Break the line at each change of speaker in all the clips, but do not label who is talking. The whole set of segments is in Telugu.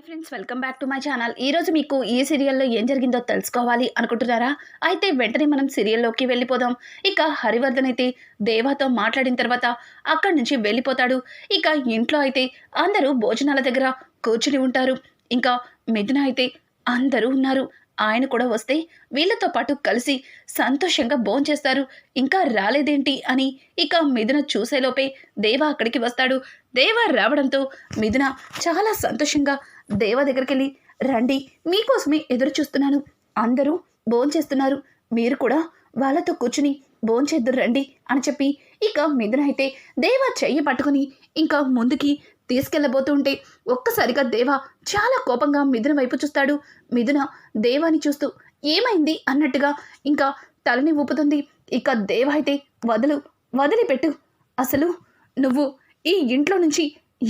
Hi friends welcome back to my channel. ఈరోజు రోజు మీకు ఈ సీరియల్లో ఏం జరిగిందో తెలుసుకోవాలి అనుకుంటున్నారా? అయితే వెంటనే మనం సీరియల్లోకి వెళ్ళిపోదాం. ఇక హరివర్ధన్ అయితే దేవాతో మాట్లాడిన తర్వాత అక్కడి నుంచి వెళ్ళిపోతాడు. ఇక ఇంట్లో అయితే అందరూ భోజనాల దగ్గర కూర్చుని ఉంటారు. ఇంకా మిథున అయితే అందరూ ఉన్నారు. ఆయన కూడా వస్తే వీళ్ళతో పాటు కలిసి సంతోషంగా భోంచేస్తారు ఇంకా రాలేదేంటి అని ఇక మిథున చూసేలోపే దేవ అక్కడికి వస్తాడు. దేవ రావడంతో మిథున చాలా సంతోషంగా దేవ దగ్గరికి వెళ్ళి రండి మీకోసమే ఎదురు చూస్తున్నాను అందరూ భోంచేస్తున్నారు. మీరు కూడా వాళ్ళతో కూర్చుని భోంచేద్దురు రండి అని చెప్పి ఇక మిథున అయితే దేవ చెయ్యి పట్టుకుని ఇంకా ముందుకి తీసుకెళ్ళబోతుంటే ఒక్కసారిగా దేవ చాలా కోపంగా మిథున వైపు చూస్తాడు. మిథున దేవాని చూస్తూ ఏమైంది? అన్నట్టుగా ఇంకా తలని ఊపుతుంది. ఇక దేవ అయితే వదలు వదిలిపెట్టు. అసలు నువ్వు ఈ ఇంట్లో నుంచి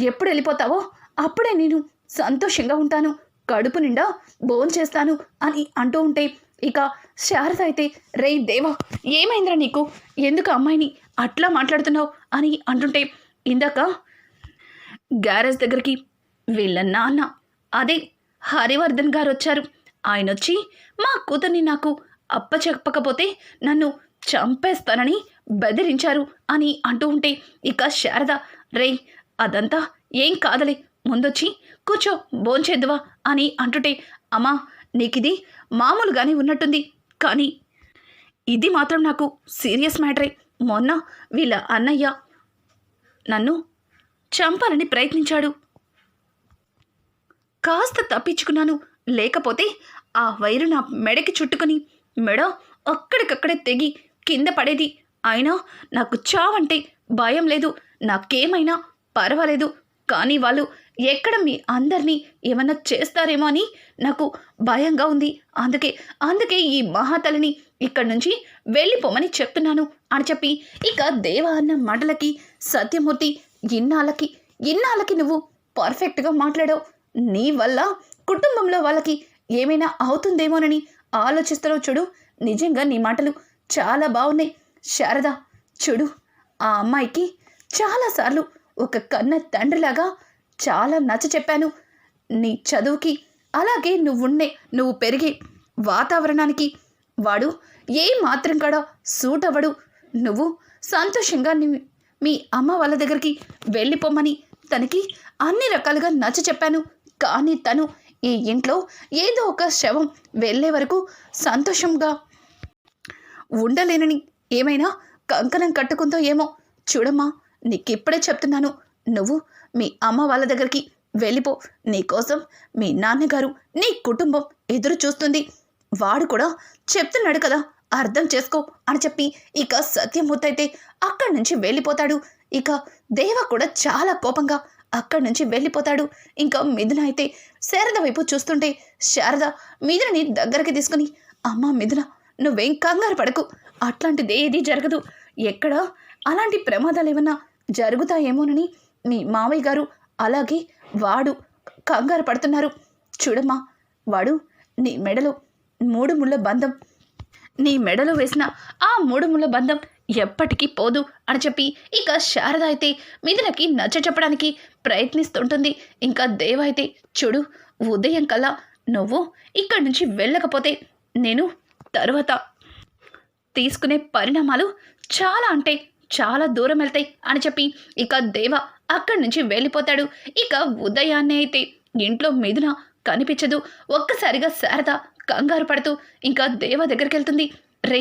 ఎప్పుడు వెళ్ళిపోతావో అప్పుడే నేను సంతోషంగా ఉంటాను. కడుపు నిండా భోజనం చేస్తాను అని అంటూ ఉంటే ఇక శారద అయితే రే దేవా ఏమైందిరా నీకు? ఎందుకు అమ్మాయిని అట్లా మాట్లాడుతున్నావు? అని అంటుంటే ఇందాక గ్యారేజ్ దగ్గరికి వీళ్ళ నాన్న అదే హరివర్ధన్ గారు వచ్చారు. ఆయన వచ్చి మా కూతుర్ని నాకు అప్పచెప్పకపోతే నన్ను చంపేస్తానని బెదిరించారు అని అంటూ ఉంటే ఇక శారద రే అదంతా ఏం కాదలే. ముందొచ్చి కూర్చో భోంచేద్దువా అని అంటుంటే అమ్మా నీకిది మామూలుగానే ఉన్నట్టుంది కానీ ఇది మాత్రం నాకు సీరియస్ మ్యాటరే. మొన్న వీళ్ళ అన్నయ్య నన్ను చంపాలని ప్రయత్నించాడు. కాస్త తప్పించుకున్నాను లేకపోతే ఆ వైరు నా మెడకి చుట్టుకుని మెడ అక్కడికక్కడే తెగి కింద పడేది. అయినా నాకు చావంటే భయం లేదు నాకేమైనా పర్వాలేదు కానీ వాళ్ళు ఎక్కడ మీ అందరినీ ఏమన్నా చేస్తారేమో అని నాకు భయంగా ఉంది. అందుకే అందుకే ఈ మహాతలిని ఇక్కడి నుంచి వెళ్ళిపోమని చెప్తున్నాను అని చెప్పి ఇక దేవ అన్న మాటలకి సత్యమూర్తి ఇన్నాళ్ళకి ఇన్నాళ్ళకి నువ్వు పర్ఫెక్ట్గా మాట్లాడావు. నీ వల్ల కుటుంబంలో వాళ్ళకి ఏమైనా అవుతుందేమోనని ఆలోచిస్తున్నావు చూడు. నిజంగా నీ మాటలు చాలా బాగున్నాయి. శారద చూడు ఆ అమ్మాయికి చాలాసార్లు ఒక కన్న తండ్రిలాగా చాలా నచ్చ చెప్పాను. నీ చదువుకి అలాగే నువ్వుండే నువ్వు పెరిగే వాతావరణానికి వాడు ఏ మాత్రం కూడా సూట్ అవ్వడు నువ్వు సంతోషంగా నీ మీ అమ్మ వాళ్ళ దగ్గరికి వెళ్ళిపోమని తనకి అన్ని రకాలుగా నచ్చ చెప్పాను. కానీ తను ఈ ఇంట్లో ఏదో ఒక శవం వెళ్ళే వరకు సంతోషంగా ఉండలేనని ఏమైనా కంకణం కట్టుకుందో ఏమో చూడమ్మా నీకిప్పుడే చెప్తున్నాను. నువ్వు మీ అమ్మ వాళ్ళ దగ్గరికి వెళ్ళిపో. నీకోసం మీ నాన్నగారు నీ కుటుంబం ఎదురు చూస్తుంది. వాడు కూడా చెప్తున్నాడు కదా అర్థం చేసుకో అని చెప్పి ఇక సత్యమూర్తి అయితే అక్కడి నుంచి వెళ్ళిపోతాడు. ఇక దేవ కూడా చాలా కోపంగా అక్కడి నుంచి వెళ్ళిపోతాడు. ఇంకా మిథున అయితే శారద వైపు చూస్తుంటే శారద మిథునని దగ్గరికి తీసుకుని అమ్మ మిథున నువ్వేం కంగారు పడకు. అట్లాంటిది ఏది జరగదు. ఎక్కడ అలాంటి ప్రమాదాలు ఏమన్నా జరుగుతాయేమోనని మీ మామయ్య గారు అలాగే వాడు కంగారు పడుతున్నారు. చూడమ్మా వాడు నీ మెడలో మూడు ముళ్ళ బంధం. నీ మెడలో వేసిన ఆ మూడు ముళ్ళ బంధం ఎప్పటికీ పోదు అని చెప్పి ఇక శారద అయితే మిథునకి నచ్చ చెప్పడానికి ప్రయత్నిస్తుంటుంది. ఇంకా దేవ అయితే చూడు ఉదయం కల్లా నువ్వు ఇక్కడి నుంచి వెళ్ళకపోతే నేను తరువాత తీసుకునే పరిణామాలు చాలా అంటే చాలా దూరం వెళ్తాయి అని చెప్పి ఇక దేవ అక్కడి నుంచి వెళ్ళిపోతాడు. ఇక ఉదయాన్నే అయితే ఇంట్లో మిథున కనిపించదు. ఒక్కసారిగా శారద కంగారు పడుతూ ఇంకా దేవ దగ్గరికి వెళ్తుంది. రే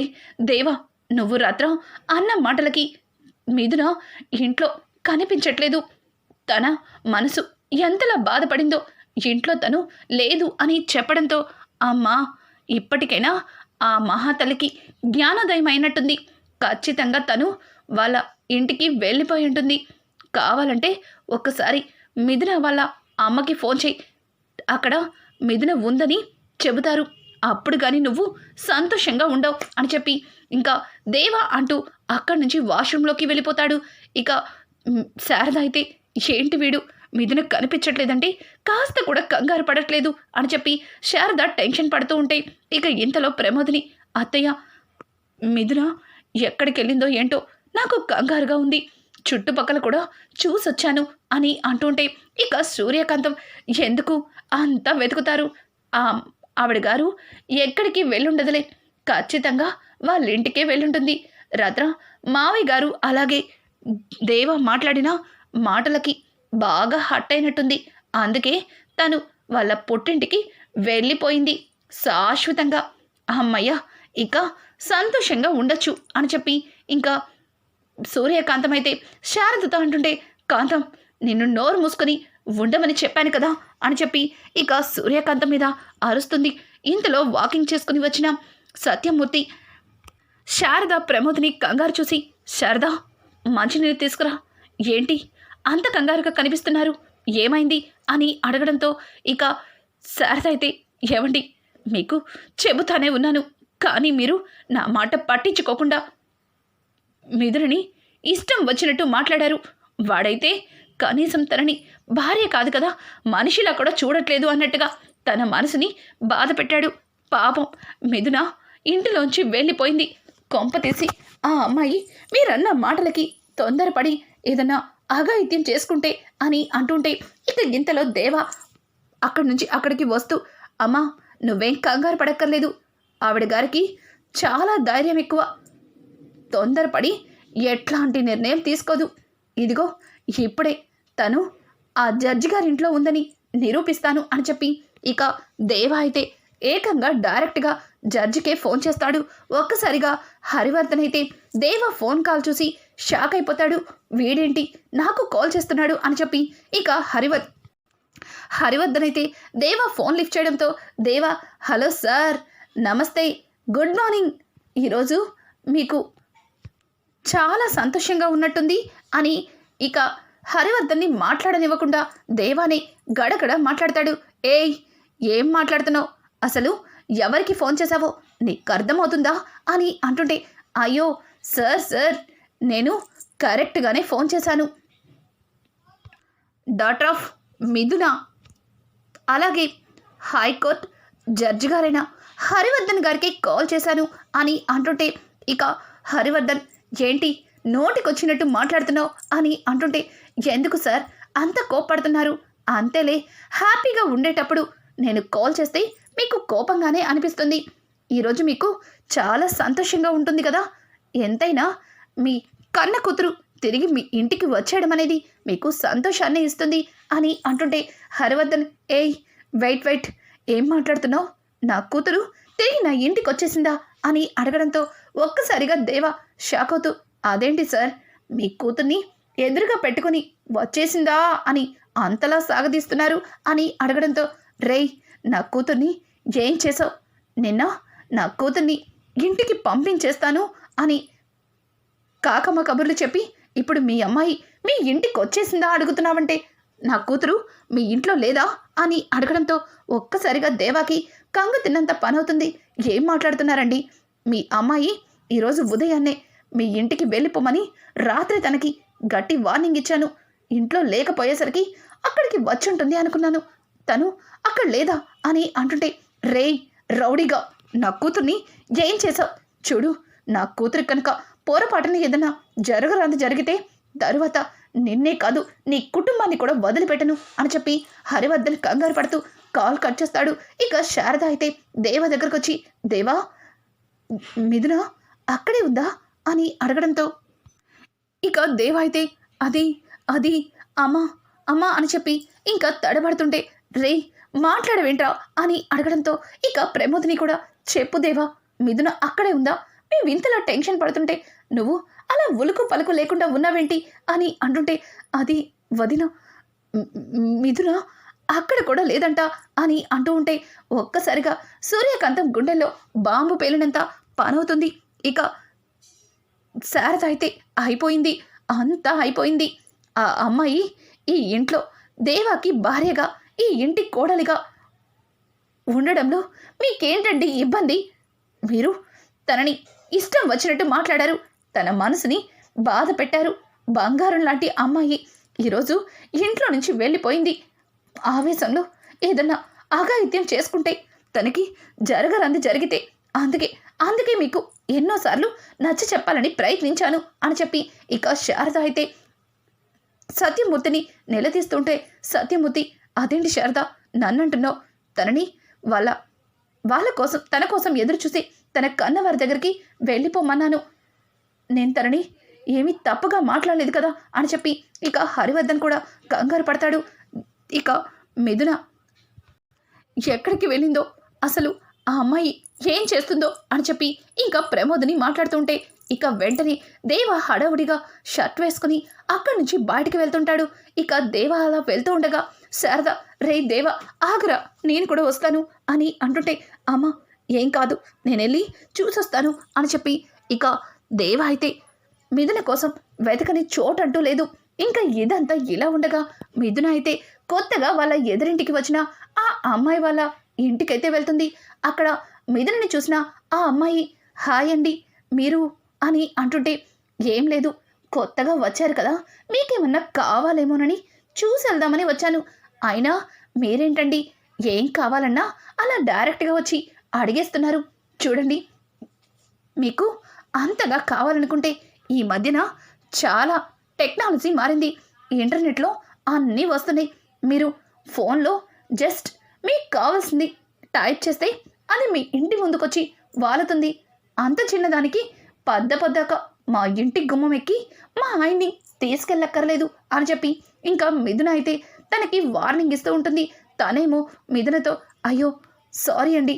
దేవ నువ్వు రాత్రం అన్న మాటలకి మిథున ఇంట్లో కనిపించట్లేదు. తన మనసు ఎంతలా బాధపడిందో ఇంట్లో తను లేదు అని చెప్పడంతో అమ్మా ఇప్పటికైనా ఆ మహాతలకి జ్ఞానోదయం అయినట్టుంది ఖచ్చితంగా తను వాళ్ళ ఇంటికి వెళ్ళిపోయి ఉంటుంది. కావాలంటే ఒక్కసారి మిథున వాళ్ళ అమ్మకి ఫోన్ చేయి. అక్కడ మిథున ఉందని చెబుతారు. అప్పుడు కానీ నువ్వు సంతోషంగా ఉండవు అని చెప్పి ఇంకా దేవ అంటూ అక్కడి నుంచి వాష్రూమ్లోకి వెళ్ళిపోతాడు. ఇక శారద అయితే ఏంటి వీడు? మిథున కనిపించట్లేదంటే కాస్త కూడా కంగారు పడట్లేదు అని చెప్పి శారద టెన్షన్ పడుతూ ఉంటే ఇక ఇంతలో ప్రమోదిని అత్తయ్య మిథున ఎక్కడికి వెళ్ళిందో ఏంటో నాకు కంగారుగా ఉంది. చుట్టుపక్కల కూడా చూసొచ్చాను అని అంటుంటే ఇక సూర్యకాంతం ఎందుకు? అంతా వెతుకుతారు. ఆ ఆవిడ గారు ఎక్కడికి వెళ్ళుండదులే. ఖచ్చితంగా వాళ్ళ ఇంటికే వెళ్ళుంటుంది. రాత్ర మావయ్య గారు అలాగే దేవ మాట్లాడిన మాటలకి బాగా హట్ అయినట్టుంది అందుకే తను వాళ్ళ పుట్టింటికి వెళ్ళిపోయింది శాశ్వతంగా. అమ్మయ్య ఇక సంతోషంగా ఉండొచ్చు అని చెప్పి ఇంకా సూర్యకాంతం అయితే శారదతో అంటుంటే కాంతం నిన్ను నోరు మూసుకొని ఉండమని చెప్పాను కదా అని చెప్పి ఇక సూర్యకాంతం మీద అరుస్తుంది. ఇంతలో వాకింగ్ చేసుకుని వచ్చిన సత్యమూర్తి శారద ప్రమోద్ని కంగారు చూసి శారద మంచినీళ్ళు తీసుకురా. ఏంటి? అంత కంగారుగా కనిపిస్తున్నారు. ఏమైంది? అని అడగడంతో ఇక శారద అయితే ఏమండి మీకు చెబుతానే ఉన్నాను. కానీ మీరు నా మాట పట్టించుకోకుండా మిదురుని ఇష్టం వచ్చినట్టు మాట్లాడారు. వాడైతే కనీసం తనని భార్య కాదు కదా మనిషిలా కూడా చూడట్లేదు అన్నట్టుగా తన మనసుని బాధ పెట్టాడు. పాపం మిథున ఇంటిలోంచి వెళ్ళిపోయింది. కొంప తీసి ఆ అమ్మాయి మీరన్న మాటలకి తొందరపడి ఏదన్నా అఘాయిత్యం చేసుకుంటే అని అంటుంటే ఇక ఇంతలో దేవ అక్కడి నుంచి అక్కడికి వస్తూ అమ్మా నువ్వేం కంగారు పడక్కర్లేదు. ఆవిడ గారికి చాలా ధైర్యం ఎక్కువ. తొందరపడి ఎట్లాంటి నిర్ణయం తీసుకోదు. ఇదిగో ఇప్పుడే తను ఆ జడ్జి గారింట్లో ఉందని నిరూపిస్తాను అని చెప్పి ఇక దేవ అయితే ఏకంగా డైరెక్ట్గా జడ్జికే ఫోన్ చేస్తాడు. ఒక్కసారిగా హరివర్ధన్ అయితే దేవ ఫోన్ కాల్ చూసి షాక్ అయిపోతాడు. వీడేంటి నాకు కాల్ చేస్తున్నాడు అని చెప్పి ఇక హరివర్ హరివర్ధన్ అయితే దేవ ఫోన్ లిఫ్ట్ చేయడంతో దేవ హలో సార్ నమస్తే గుడ్ మార్నింగ్. ఈరోజు మీకు చాలా సంతోషంగా ఉన్నట్టుంది అని ఇక హరివర్ధన్ని మాట్లాడనివ్వకుండా దేవానే గడగడ మాట్లాడతాడు. ఏయ్ ఏం మాట్లాడుతున్నావు? అసలు ఎవరికి ఫోన్ చేశావో? నీకు అర్థమవుతుందా? అని అంటుంటే అయ్యో సార్ సార్ నేను కరెక్ట్గానే ఫోన్ చేశాను. డాటర్ ఆఫ్ మిథున. అలాగే హైకోర్ట్ జడ్జి గారైన హరివర్ధన్ గారికి కాల్ చేశాను అని అంటుంటే ఇక హరివర్ధన్ ఏంటి నోటికొచ్చినట్టు మాట్లాడుతున్నావు అని అంటుంటే ఎందుకు సార్? అంత కోప్పడుతున్నారు. అంతేలే హ్యాపీగా ఉండేటప్పుడు నేను కాల్ చేస్తే మీకు కోపంగానే అనిపిస్తుంది. ఈరోజు మీకు చాలా సంతోషంగా ఉంటుంది కదా. ఎంతైనా మీ కన్న కూతురు తిరిగి మీ ఇంటికి వచ్చేయడం అనేది మీకు సంతోషాన్ని ఇస్తుంది అని అంటుంటే హరివర్ధన్ ఏయ్ వెయిట్ వెయిట్ ఏం మాట్లాడుతున్నావు? నా కూతురు తిరిగి నా ఇంటికి వచ్చేసిందా? అని అడగడంతో ఒక్కసారిగా దేవ షాక్ అవుతూ అదేంటి సార్? మీ కూతుర్ని ఎదురుగా పెట్టుకుని వచ్చేసిందా? అని అంతలా సాగదీస్తున్నారు అని అడగడంతో రేయ్ నా కూతుర్ని ఏం చేసావు? నిన్న నా కూతుర్ని ఇంటికి పంపించేస్తాను అని కాకమ్మ కబుర్లు చెప్పి ఇప్పుడు మీ అమ్మాయి మీ ఇంటికి వచ్చేసిందా? అడుగుతున్నావంటే నా కూతురు మీ ఇంట్లో లేదా? అని అడగడంతో ఒక్కసారిగా దేవాకి కంగు తిన్నంత పనవుతుంది. ఏం మాట్లాడుతున్నారండి? మీ అమ్మాయి ఈరోజు ఉదయాన్నే మీ ఇంటికి వెళ్ళిపోమని రాత్రి తనకి గట్టి వార్నింగ్ ఇచ్చాను. ఇంట్లో లేకపోయేసరికి అక్కడికి వచ్చుంటుంది అనుకున్నాను. తను అక్కడ లేదా? అని అంటుంటే రేయ్ రౌడీగా నా కూతుర్ని ఏం చేశావు? చూడు నా కూతురికి కనుక పొరపాటున ఏదైనా జరగరాంది జరిగితే తరువాత నిన్నే కాదు నీ కుటుంబాన్ని కూడా వదిలిపెట్టను అని చెప్పి హరివర్ధన్ కంగారు పడుతూ కాల్ కట్ చేస్తాడు. ఇక శారద అయితే దేవ దగ్గరకు వచ్చి దేవా మిథున అక్కడే ఉందా అని అడగడంతో ఇక దేవ అయితే అది అది అమ్మా అమ్మా అని చెప్పి ఇంకా తడబడుతుంటే రే మాట్లాడవేంట్రా అని అడగడంతో ఇక ప్రమోద్ని కూడా చెప్పు దేవా మిథున అక్కడే ఉందా? మేము ఇంతలా టెన్షన్ పడుతుంటే నువ్వు అలా ఉలుకు పలుకు లేకుండా ఉన్నావేంటి అని అంటుంటే అది వదిన మిథున అక్కడ కూడా లేదంట అని అంటూ ఉంటే ఒక్కసారిగా సూర్యకాంతం గుండెల్లో బాంబు పేలినంత పనవుతుంది. ఇక శారద అయితే అయిపోయింది అంతా అయిపోయింది. ఆ అమ్మాయి ఈ ఇంట్లో దేవాకి భార్యగా ఈ ఇంటి కోడలిగా ఉండడంలో మీకేంటండి ఇబ్బంది? మీరు తనని ఇష్టం వచ్చినట్టు మాట్లాడారు. తన మనసుని బాధ పెట్టారు బంగారం లాంటి అమ్మాయి ఈరోజు ఇంట్లో నుంచి వెళ్ళిపోయింది. ఆవేశంలో ఏదన్నా అఘాయిత్యం చేసుకుంటే తనకి జరగరంది జరిగితే అందుకే అందుకే మీకు ఎన్నోసార్లు నచ్చ చెప్పాలని ప్రయత్నించాను అని చెప్పి ఇక శారద అయితే సత్యమూర్తిని నిలదీస్తుంటే సత్యమూర్తి అదేంటి శారద నన్నంటున్నావు? తనని వాళ్ళ వాళ్ళ కోసం తన కోసం ఎదురు చూసి తన కన్నవారి దగ్గరికి వెళ్ళిపోమన్నాను. నేను తనని ఏమీ తప్పుగా మాట్లాడలేదు కదా అని చెప్పి ఇక హరివర్ధన్ కూడా కంగారు పడతాడు. ఇక మిథున ఎక్కడికి వెళ్ళిందో? అసలు ఆ అమ్మాయి ఏం చేస్తుందో? అని చెప్పి ఇంకా ప్రమోద్ని మాట్లాడుతుంటే ఇక వెంటనే దేవ హడావుడిగా షర్ట్ వేసుకుని అక్కడి నుంచి బయటికి వెళ్తుంటాడు. ఇక దేవ అలా వెళ్తూ ఉండగా శారద రే దేవ ఆగరా నేను కూడా వస్తాను అని అంటుంటే అమ్మ ఏం కాదు నేను వెళ్ళి చూసొస్తాను అని చెప్పి ఇక దేవ అయితే మిథున కోసం వెతకని చోటంటూ లేదు. ఇంకా ఇదంతా ఇలా ఉండగా మిథున అయితే కొత్తగా వాళ్ళ ఎదురింటికి వచ్చిన ఆ అమ్మాయి వాళ్ళ ఇంటికైతే వెళ్తుంది. అక్కడ మిథునని చూసిన ఆ అమ్మాయి హాయ్ అండి మీరు అని అంటుంటే ఏం లేదు కొత్తగా వచ్చారు కదా మీకేమన్నా కావాలేమోనని చూసి వెళ్దామని వచ్చాను. అయినా మీరేంటండి ఏం కావాలన్నా అలా డైరెక్ట్గా వచ్చి అడిగేస్తున్నారు. చూడండి మీకు అంతగా కావాలనుకుంటే ఈ మధ్యన చాలా టెక్నాలజీ మారింది. ఇంటర్నెట్లో అన్నీ వస్తున్నాయి. మీరు ఫోన్లో జస్ట్ మీకు కావాల్సింది టైప్ చేస్తే అది మీ ఇంటి ముందుకొచ్చి వాలుతుంది అంత చిన్నదానికి పద్ద పద్దాక మా ఇంటి గుమ్మం ఎక్కి మా ఆయన్ని తీసుకెళ్ళక్కర్లేదు అని చెప్పి ఇంకా మిథున అయితే తనకి వార్నింగ్ ఇస్తూ ఉంటుంది. తనేమో మిథునతో అయ్యో సారీ అండి.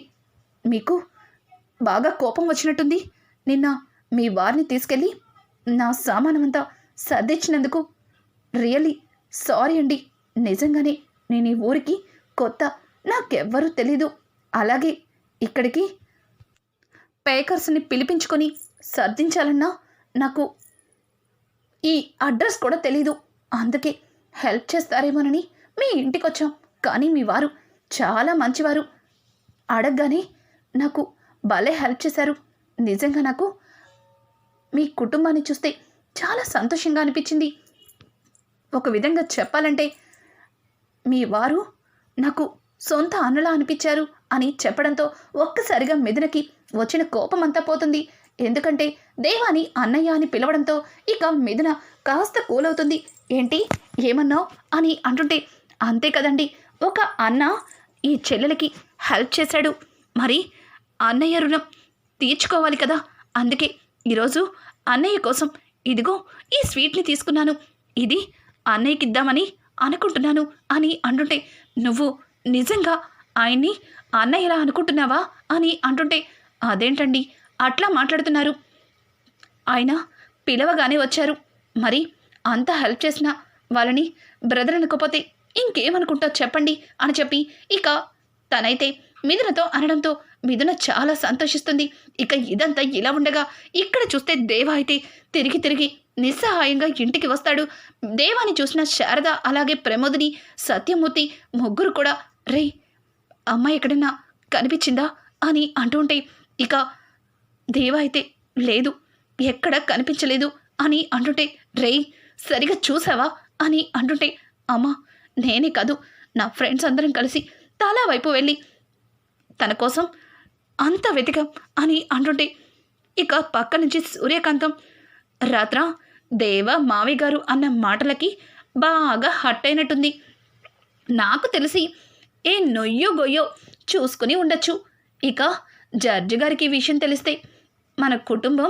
మీకు బాగా కోపం వచ్చినట్టుంది. నిన్న మీ వారిని తీసుకెళ్ళి నా సామానమంతా సర్దిచ్చినందుకు రియలీ సారీ అండి. నిజంగానే నేను ఈ ఊరికి కొత్త నాకెవ్వరూ తెలీదు. అలాగే ఇక్కడికి పేకర్స్ని పిలిపించుకొని సర్దించాలన్నా నాకు ఈ అడ్రస్ కూడా తెలీదు. అందుకే హెల్ప్ చేస్తారేమోనని మీ ఇంటికి వచ్చాం కానీ మీ వారు చాలా మంచివారు. అడగగానే నాకు భలే హెల్ప్ చేశారు. నిజంగా నాకు మీ కుటుంబాన్ని చూస్తే చాలా సంతోషంగా అనిపించింది. ఒక విధంగా చెప్పాలంటే మీ వారు నాకు సొంత అన్నలా అనిపించారు అని చెప్పడంతో ఒక్కసారిగా మిథునకి వచ్చిన కోపం అంతా పోతుంది. ఎందుకంటే దేవాని అన్నయ్య అని పిలవడంతో ఇక మిథున కాస్త కూలవుతుంది. ఏంటి? ఏమన్నావు? అని అంటుంటే అంతే కదండి. ఒక అన్న ఈ చెల్లెలకి హెల్ప్ చేశాడు. మరి అన్నయ్య రుణం తీర్చుకోవాలి కదా. అందుకే ఈరోజు అన్నయ్య కోసం ఇదిగో ఈ స్వీట్ని తీసుకున్నాను. ఇది అన్నయ్యకి ఇద్దామని అనుకుంటున్నాను అని అంటుంటే నువ్వు నిజంగా ఆయన్ని అన్నయ్యలా అనుకుంటున్నావా? అని అంటుంటే అదేంటండి? అట్లా మాట్లాడుతున్నారు. ఆయన పిలవగానే వచ్చారు. మరి అంత హెల్ప్ చేసిన వాళ్ళని బ్రదర్ అనుకోపోతే ఇంకేమనుకుంటావు చెప్పండి? అని చెప్పి ఇక తనైతే మిథునతో అనడంతో మిథున చాలా సంతోషిస్తుంది. ఇక ఇదంతా ఇలా ఉండగా ఇక్కడ చూస్తే దేవ అయితే తిరిగి తిరిగి నిస్సహాయంగా ఇంటికి వస్తాడు. దేవాని చూసిన శారద అలాగే ప్రమోదిని సత్యమూర్తి ముగ్గురు కూడా రే అమ్మాయి ఎక్కడన్నా కనిపించిందా? అని అంటుంటే ఇక దేవ అయితే లేదు ఎక్కడ కనిపించలేదు అని అంటుంటే రేయ్ సరిగా చూసావా? అని అంటుంటే అమ్మా నేనే కాదు. నా ఫ్రెండ్స్ అందరం కలిసి తలా వైపు వెళ్ళి తన కోసం అంత వెతికాం అని అంటుంటే ఇక పక్క నుంచి సూర్యకాంతం రాత్ర దేవ మావి గారు అన్న మాటలకి బాగా హట్ అయినట్టుంది నాకు తెలిసి ఏ నొయ్యో గొయ్యో చూసుకుని ఉండొచ్చు. ఇక జడ్జి గారికి ఈ విషయం తెలిస్తే మన కుటుంబం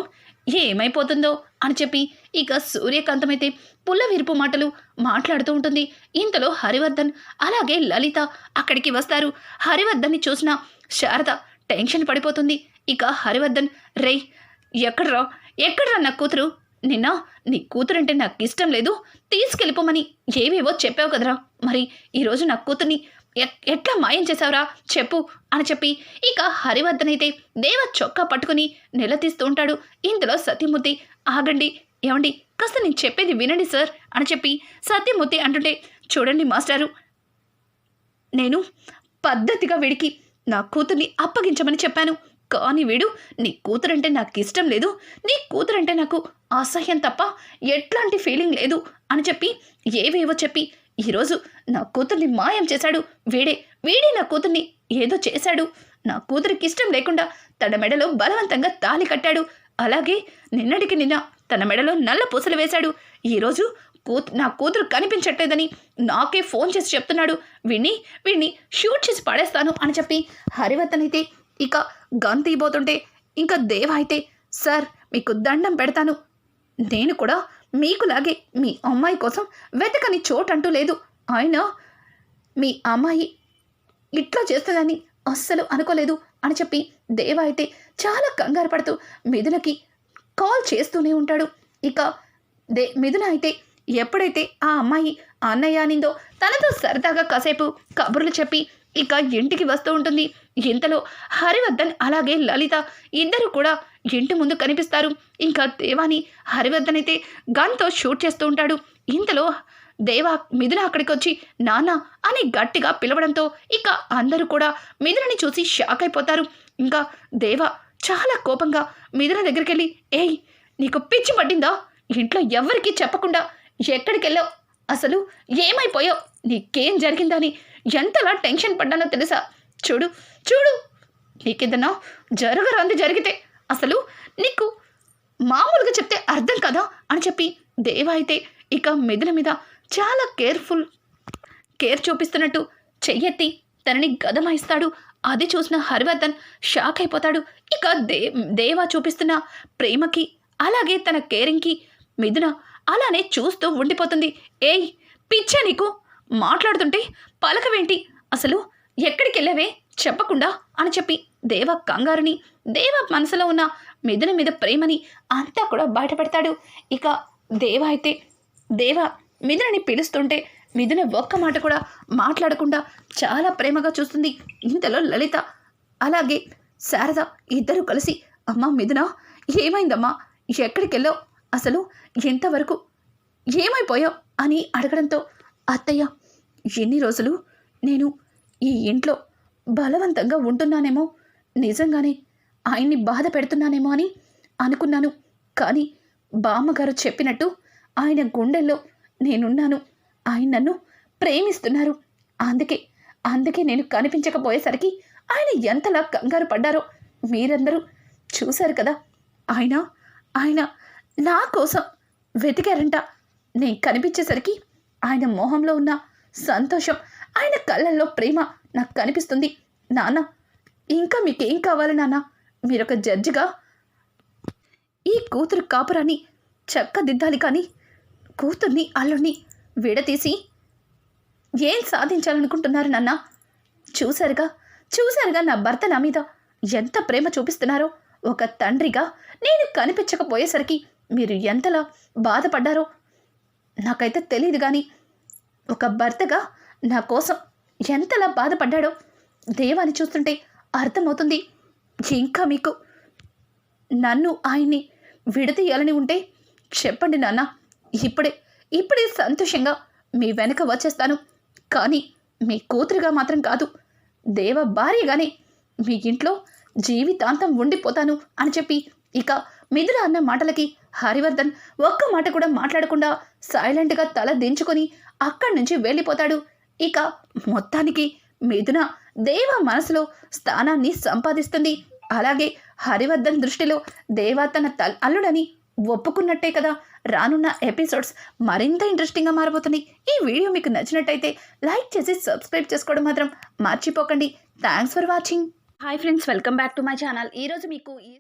ఏమైపోతుందో అని చెప్పి ఇక సూర్యకాంతమైతే పుల్ల విరుపు మాటలు మాట్లాడుతూ ఉంటుంది. ఇంతలో హరివర్ధన్ అలాగే లలిత అక్కడికి వస్తారు. హరివర్ధన్ని చూసిన శారద టెన్షన్ పడిపోతుంది. ఇక హరివర్ధన్ రే ఎక్కడ్రా? ఎక్కడ్రా నా కూతురు? నిన్న నీ కూతురంటే నాకు ఇష్టం లేదు. తీసుకెళ్ళిపోమని ఏవేవో చెప్పావు కదరా. మరి ఈరోజు నా కూతుర్ని ఎట్లా మాయం చేసావురా చెప్పు అని చెప్పి ఇక హరివర్ధన్ అయితే దేవ చొక్కా పట్టుకుని నిలదీస్తూ ఉంటాడు. ఇందులో సత్యమూర్తి ఆగండి ఏమండి కాస్త నేను చెప్పేది వినండి సార్ అని చెప్పి సత్యమూర్తి అంటుంటే చూడండి మాస్టారు నేను పద్ధతిగా వీడికి నా కూతుర్ని అప్పగించమని చెప్పాను. కానీ వీడు నీ కూతురంటే నాకు ఇష్టం లేదు. నీ కూతురంటే నాకు అసహ్యం తప్ప ఎట్లాంటి ఫీలింగ్ లేదు అని చెప్పి ఏవేవో చెప్పి ఈరోజు నా కూతుర్ని మాయం చేశాడు. వీడే వీడే నా కూతుర్ని ఏదో చేశాడు. నా కూతురికి ఇష్టం లేకుండా తన మెడలో బలవంతంగా తాళి కట్టాడు. అలాగే నిన్నటికి నిన్న తన మెడలో నల్ల పూసలు వేశాడు. ఈరోజు నా కూతురు కనిపించట్లేదని నాకే ఫోన్ చేసి చెప్తున్నాడు. వీణ్ణి వీణ్ణి షూట్ చేసి పడేస్తాను అని చెప్పి హరివర్ధన్ అయితే ఇక గన్ తీయబోతుంటే ఇంకా దేవ అయితే సార్ మీకు దండం పెడతాను. నేను కూడా మీకులాగే మీ అమ్మాయి కోసం వెతకని చోటంటూ లేదు. ఆయన మీ అమ్మాయి ఇట్లా చేస్తుందని అస్సలు అనుకోలేదు అని చెప్పి దేవ అయితే చాలా కంగారు పడుతూ మిథునకి కాల్ చేస్తూనే ఉంటాడు. ఇక దే మిథున అయితే ఎప్పుడైతే ఆ అమ్మాయి అన్నయ్య అనిందో తనతో సరదాగా కాసేపు కబుర్లు చెప్పి ఇక ఇంటికి వస్తూ ఉంటుంది. ఇంతలో హరివర్ధన్ అలాగే లలిత ఇద్దరు కూడా ఇంటి ముందు కనిపిస్తారు. ఇంకా దేవాని హరివర్ధన్ అయితే గన్తో షూట్ చేస్తూ ఉంటాడు. ఇంతలో దేవా మిథున అక్కడికి వచ్చి నాన్న అని గట్టిగా పిలవడంతో ఇక అందరూ కూడా మిథునని చూసి షాక్ అయిపోతారు. ఇంకా దేవ చాలా కోపంగా మిథున దగ్గరికి వెళ్ళి ఏయ్ నీకు పిచ్చి పట్టిందా? ఇంట్లో ఎవరికీ చెప్పకుండా ఎక్కడికెళ్ళావు? అసలు ఏమైపోయావు? నీకేం జరిగిందని ఎంతలా టెన్షన్ పడ్డానో తెలుసా? చూడు చూడు. నీకేదన్నా జరగరాంది జరిగితే అసలు నీకు మామూలుగా చెప్తే అర్థం కదా అని చెప్పి దేవ అయితే ఇక మెదుల మీద చాలా కేర్ఫుల్ కేర్ చూపిస్తున్నట్టు చెయ్యెత్తి తనని గదమాయిస్తాడు. అది చూసిన హరివర్ధన్ షాక్ అయిపోతాడు. ఇక దే దేవా చూపిస్తున్న ప్రేమకి అలాగే తన కేరింగ్కి మిథున అలానే చూస్తూ ఉండిపోతుంది. ఏయ్ పిచ్చా నీకు? మాట్లాడుతుంటే పలకవేంటి? అసలు ఎక్కడికి వెళ్ళావే చెప్పకుండా అని చెప్పి దేవ కంగారుని దేవ మనసులో ఉన్న మెదడు మీద ప్రేమని అంతా కూడా బయటపెడతాడు. ఇక దేవ అయితే దేవ మిథునని పిలుస్తుంటే మిథున ఒక్క మాట కూడా మాట్లాడకుండా చాలా ప్రేమగా చూస్తుంది. ఇంతలో లలిత అలాగే శారద ఇద్దరు కలిసి అమ్మ మిథున ఏమైందమ్మా? ఎక్కడికి వెళ్ళావు అసలు ఎంతవరకు ఏమైపోయావు అని అడగడంతో అత్తయ్య ఎన్ని రోజులు నేను ఈ ఇంట్లో బలవంతంగా ఉంటున్నానేమో నిజంగానే ఆయన్ని బాధ పెడుతున్నానేమో అని అనుకున్నాను. కానీ బామ్మగారు చెప్పినట్టు ఆయన గుండెల్లో నేనున్నాను. ఆయన నన్ను ప్రేమిస్తున్నారు. అందుకే అందుకే నేను కనిపించకపోయేసరికి ఆయన ఎంతలా కంగారు పడ్డారో మీరందరూ చూశారు కదా. ఆయన ఆయన నా కోసం వెతికారంట. నేను కనిపించేసరికి ఆయన మొహంలో ఉన్న సంతోషం ఆయన కళ్ళల్లో ప్రేమ నాకు కనిపిస్తుంది. నాన్న ఇంకా మీకేం కావాలి నాన్న? మీరొక జడ్జిగా? ఈ కూతురు కాపురాన్ని చక్కదిద్దాలి కానీ కూతుర్ని అల్లుడిని విడతీసి ఏం సాధించాలనుకుంటున్నారు నాన్న? చూశారుగా చూశారుగా నా భర్త నా మీద ఎంత ప్రేమ చూపిస్తున్నారో. ఒక తండ్రిగా నేను కనిపించకపోయేసరికి మీరు ఎంతలా బాధపడ్డారో నాకైతే తెలియదు కానీ ఒక భర్తగా నా కోసం ఎంతలా బాధపడ్డాడో దేవాన్ని చూస్తుంటే అర్థమవుతుంది. ఇంకా మీకు నన్ను ఆయన్ని విడదీయాలని ఉంటే చెప్పండి నాన్న. ఇప్పుడే ఇప్పుడే సంతోషంగా మీ వెనక వచ్చేస్తాను. కానీ మీ కూతురుగా మాత్రం కాదు దేవ భార్యగానే మీ ఇంట్లో జీవితాంతం ఉండిపోతాను అని చెప్పి ఇక మిథున అన్న మాటలకి హరివర్ధన్ ఒక్క మాట కూడా మాట్లాడకుండా సైలెంట్గా తల దించుకొని అక్కడి నుంచి వెళ్ళిపోతాడు. ఇక మొత్తానికి మిథున దేవ మనసులో స్థానాన్ని సంపాదిస్తుంది. అలాగే హరివర్ధన్ దృష్టిలో దేవ తన తల్ అల్లుడని ఒప్పుకున్నట్టే కదా రానున్న ఎపిసోడ్స్ మరింత ఇంట్రెస్టింగ్గా మారబోతుంది ఈ వీడియో మీకు నచ్చినట్టయితే లైక్ చేసి సబ్స్క్రైబ్ చేసుకోవడం మాత్రం మర్చిపోకండి. Thanks for watching. Hi friends welcome back to my channel. ఈరోజు మీకు ఈ